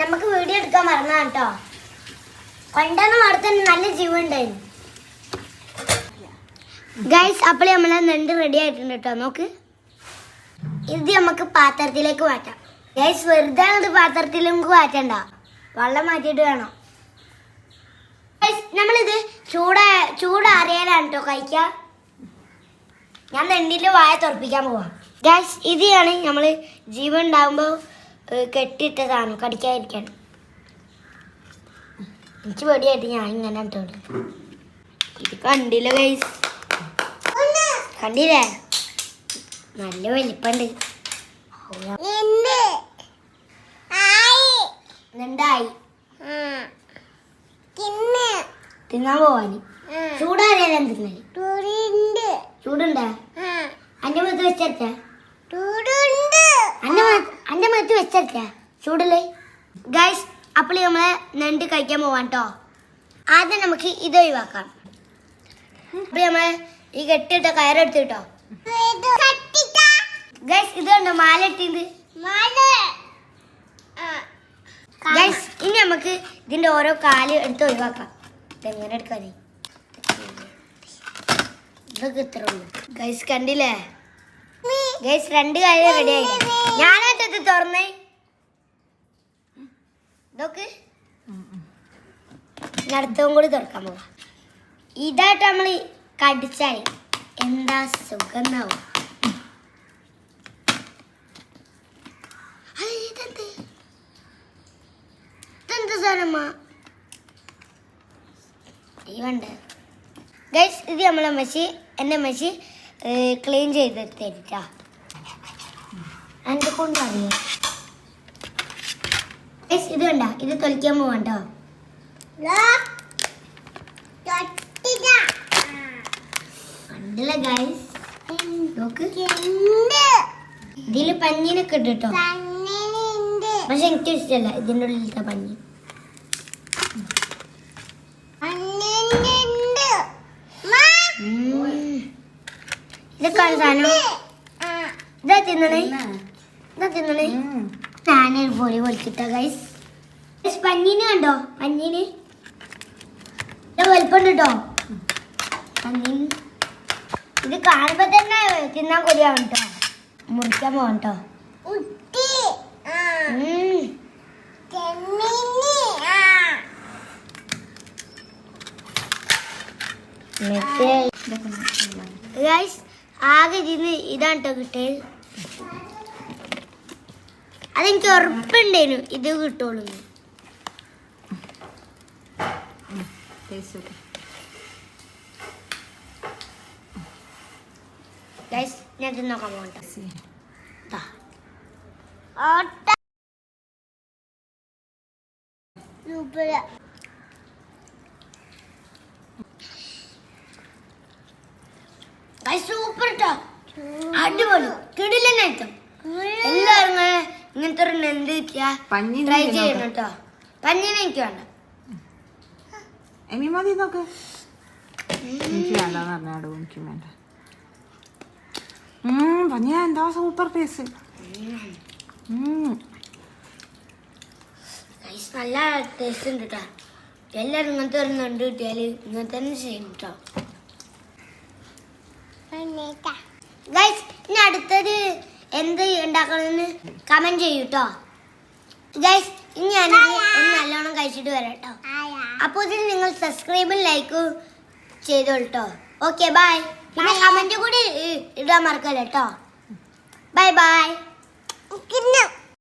നമുക്ക് വീഡിയോ എടുക്കാൻ മറന്ന കേട്ടോ കൊണ്ടെന്ന് അടുത്ത നല്ല ജീവൻ ഉണ്ടായിരുന്നു ഗൈസ് അപ്പോൾ നമ്മൾ നെണ്ട് റെഡി ആയിട്ടുണ്ട് കേട്ടോ നോക്ക്. ഇത് നമുക്ക് പാത്രത്തിലേക്ക് മാറ്റാം. ഗൈസ് വെറുതെ ഇത് പാത്രത്തിൽ നമുക്ക് മാറ്റണ്ട. വെള്ളം മാറ്റിയിട്ട് വേണം. ഗൈസ് നമ്മളിത് ചൂട ചൂടാറിയാലാണ് കേട്ടോ കഴിക്കുക ഞാൻ നെണ്ടിന്റെ വായ തുറപ്പിക്കാൻ പോവാം. ഗൈസ് ഇതാണ് നമ്മൾ ജീവൻ ഉണ്ടാകുമ്പോൾ കെട്ടിയിട്ടതാണ് കടിക്കാതിരിക്കാൻ. എനിക്ക് പേടിയായിട്ട് ഞാൻ ഇങ്ങനെ ഇട്ടോളൂ ഇത് കണ്ടില്ല ഗൈസ് കണ്ടില്ലേ? നല്ല വലിപ്പണ്ട്. നെണ്ടായി തിന്നാൻ പോവാന്. ചൂടാറിയാലും തിന്നൽ? ചൂടുണ്ടാ. അന്റെ മുഖത്ത് വെച്ചേക്ക അന്റെ മുഖത്ത് വെച്ചല്ലേ ചൂടല്ലേ? ഗൈസ് അപ്പോൾ നമ്മൾ നെണ്ട് കഴിക്കാൻ പോവാൻ കേട്ടോ ആദ്യം നമുക്ക് ഇത് ഒഴിവാക്കാം. അപ്പോൾ നമ്മൾ ഈ കെട്ടിട്ട കയറെടുത്ത് കേട്ടോ. ഗൈസ് ഇത് കണ്ടോ? മാല ഇട്ടിത് ഗൈസ് ഇനി നമുക്ക് ഇതിന്റെ ഓരോ കാൽ എടുത്ത് ഒഴിവാക്കാം. ഇതെങ്ങനെ എടുക്കാനേ? ഇതൊക്കെ ഇത്ര ഉള്ളു. ഗൈസ് കണ്ടില്ലേ? ഗൈസ് രണ്ട് കാര്യം റെഡിയായി ഞാനായിട്ട് തുറന്നേ. ഇതൊക്കെ. ഇനി കൂടി തുറക്കാൻ പോവാ. ഇതായിട്ട് നമ്മൾ കടിച്ചാൽ എന്താ സുഖം എന്നാവും ഗൈസ് ഇത് നമ്മളെ മെസ്സി എന്റെ മെസ്സി ക്ലീൻ ചെയ്ത് തരിട്ടാ. എന്നെ കൊണ്ട് അറിയാം ഇത് കണ്ട ഇത് തൊലിക്കാൻ പോവാണ്ടോ കണ്ടില്ല ഗൈസ് നോക്ക്. ഇതിൽ പഞ്ഞിനൊക്കെ ഇട്ട് കേട്ടോ പക്ഷെ എനിക്ക് ഇഷ്ടമല്ല ഇതിന്റെ ഉള്ളിലത്തെ പഞ്ഞി. ഇതൊക്കെ സാധനം? ഇതാ തിന്നണേ. തിന്നണേ? ഞാനൊരു പൊടി പൊളിച്ചിട്ട ഗൈസ് പഞ്ഞീന് കണ്ടോ? പഞ്ഞീന് വലിപ്പുണ്ട് കേട്ടോ പഞ്ഞീന് ഇത് കാണുമ്പോ തന്നെ തിന്നാൻ കൊതിയാവും കേട്ടോ മുറിക്കാൻ പോവാം കേട്ടോ ഗൈസ് ആകെ ഇതിന് ഇതാണ് കേട്ടോ കിട്ടിയത്. അതെനിക്ക് ഉറപ്പുണ്ടേനു ഇത് കിട്ടുള്ളൂ. ഞാൻ ഇത് നോക്കാൻ പോകട്ടെ. സൂപ്പർ. കേട്ടോ അടിപൊളി. കിടിലനായിട്ടും എല്ലാവരും ഇങ്ങനെ ഇങ്ങനത്തെ ഒരു നെന്ത് കിട്ടിയാ പഞ്ഞി ട്രൈ ചെയ്യണം കേട്ടോ പഞ്ഞിനെ എനിക്ക് വേണ്ട. എമി മതി നോക്ക് എനിക്ക് വേണ്ടെന്ന് പറഞ്ഞാടോ എനിക്ക് വേണ്ട. ഉം, പഞ്ഞി എന്താ സൂപ്പർ ടേസ്റ്റ് നല്ല ടേസ്റ്റ് ഉണ്ട് കേട്ടോ എല്ലാവരും ഇങ്ങനത്തെ ഒരു നെണ്ട് കിട്ടിയാൽ ഇങ്ങനെ തന്നെ ചെയ്യും കേട്ടോ ഗൈസ് ഇനി അടുത്തത് എന്ത് ഉണ്ടാക്കണമെന്ന് കമന്റ് ചെയ്യൂ കേട്ടോ ഗൈസ് ഇനി ഞാനിത് ഒന്ന് നല്ലോണം കഴിച്ചിട്ട് വരാം കേട്ടോ അപ്പോൾ ഇതിന് നിങ്ങൾ സബ്സ്ക്രൈബും ലൈക്കും ചെയ്തോളൂ കേട്ടോ ഓക്കെ ബൈ പിന്നെ കമന്റ് കൂടി ഇടാൻ മറക്കല്ലോ കേട്ടോ ബൈ ബൈ